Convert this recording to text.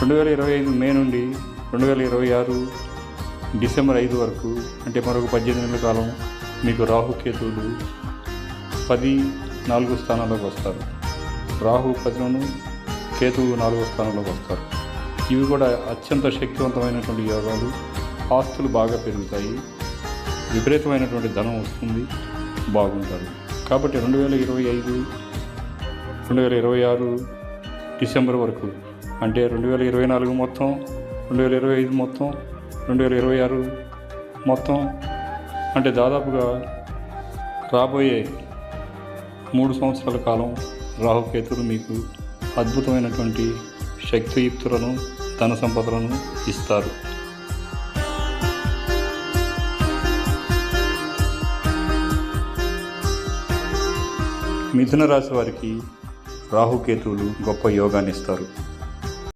రెండు వేల ఇరవై ఐదు మే నుండి రెండు వేల ఇరవై ఆరు డిసెంబర్ ఐదు వరకు అంటే మరొక పద్దెనిమిది నెలల కాలం మీకు రాహుకేతువులు పది నాలుగు స్థానాల్లోకి వస్తారు. రాహు పదిలోను కేతువు నాలుగో స్థానంలోకి వస్తారు. ఇవి కూడా అత్యంత శక్తివంతమైనటువంటి యోగాలు. ఆస్తులు బాగా పెరుగుతాయి. విపరీతమైనటువంటి ధనం వస్తుంది. బాగుంటారు. కాబట్టి రెండు వేల ఇరవై ఐదు రెండు వేల ఇరవై ఆరు డిసెంబర్ వరకు అంటే రెండు వేల ఇరవై నాలుగు మొత్తం రెండు వేల ఇరవై ఐదు మొత్తం రెండు వేల ఇరవై ఆరు మొత్తం అంటే దాదాపుగా రాబోయే మూడు సంవత్సరాల కాలం రాహుకేతులు మీకు అద్భుతమైనటువంటి శక్తియుక్తులను ధన సంపదలను ఇస్తారు. మిథున రాశి వారికి రాహుకేతువులు గొప్ప యోగాన్ని ఇస్తారు.